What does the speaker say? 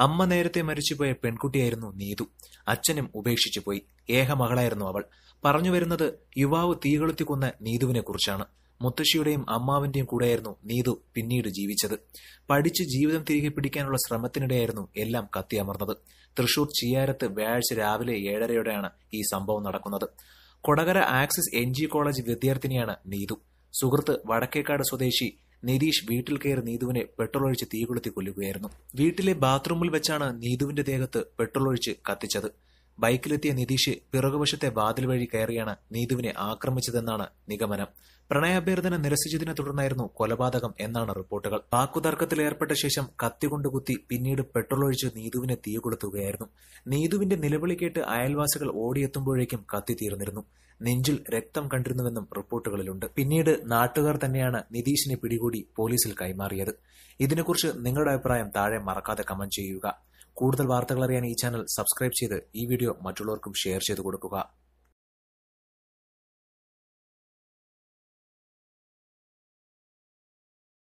അമ്മ നേരത്തെ മരിച്ചുപോയ പെൺകുട്ടിയായിരുന്നു നീതു. അച്ഛനും ഉപേക്ഷിച്ചു പോയി. ഏക മകളായിരുന്നു അവൾ. പറഞ്ഞു വരുന്നത് യുവാവ് തീകൊളുത്തി കൊന്ന നീതുവിനെ കുറിച്ചാണ് മുത്തശ്ശിയുടെയും അമ്മാവിന്റെയും കൂടെയായിരുന്നു നീതു പിന്നീട് ജീവിച്ചത്. പഠിച്ച് ജീവിതം തിരികെ പിടിക്കാനുള്ള ശ്രമത്തിനിടെയായിരുന്നു എല്ലാം കത്തിയമർന്നത്. തൃശൂർ ചിയാരത്ത് വ്യാഴാഴ്ച രാവിലെ ഏഴരയോടെയാണ് ഈ സംഭവം നടക്കുന്നത്. കൊടകര ആക്സിസ് എൻ കോളേജ് വിദ്യാർത്ഥിനിയാണ് നീതു. സുഹൃത്ത് വടക്കേക്കാട് സ്വദേശി നിതീഷ് വീട്ടിൽ കയറി നീതുവിനെ പെട്രോൾ ഒഴിച്ച് തീകൊളുത്തി കൊല്ലുകയായിരുന്നു. വീട്ടിലെ ബാത്റൂമിൽ വെച്ചാണ് നീതുവിന്റെ ദേഹത്ത് പെട്രോൾ ഒഴിച്ച് കത്തിച്ചത്. ബൈക്കിലെത്തിയ നിതീഷ് പിറകുവശത്തെ വാതിൽ വഴി കയറിയാണ് നീതുവിനെ ആക്രമിച്ചതെന്നാണ് നിഗമനം. പ്രണയാഭ്യർത്ഥന നിരസിച്ചതിനെ തുടർന്നായിരുന്നു കൊലപാതകം എന്നാണ് റിപ്പോർട്ടുകൾ. വാക്കുതർക്കത്തിൽ ഏർപ്പെട്ട ശേഷം കത്തികൊണ്ട് കുത്തി പിന്നീട് പെട്രോൾ ഒഴിച്ച് നീതുവിനെ തീ കൊളുത്തുകയായിരുന്നു. നീതുവിന്റെ നിലവിളി കേട്ട് അയൽവാസികൾ ഓടിയെത്തുമ്പോഴേക്കും കത്തി തീർന്നിരുന്നു. നെഞ്ചിൽ രക്തം കണ്ടിരുന്നുവെന്നും റിപ്പോർട്ടുകളിലുണ്ട്. പിന്നീട് നാട്ടുകാർ തന്നെയാണ് നിതീഷിനെ പിടികൂടി പോലീസിൽ കൈമാറിയത്. ഇതിനെക്കുറിച്ച് നിങ്ങളുടെ അഭിപ്രായം താഴെ മറക്കാതെ കമന്റ് ചെയ്യുക. കൂടുതൽ വാർത്തകൾ അറിയാൻ ഈ ചാനൽ സബ്സ്ക്രൈബ് ചെയ്ത് ഈ വീഡിയോ മറ്റുള്ളവർക്കും ഷെയർ ചെയ്തു കൊടുക്കുക.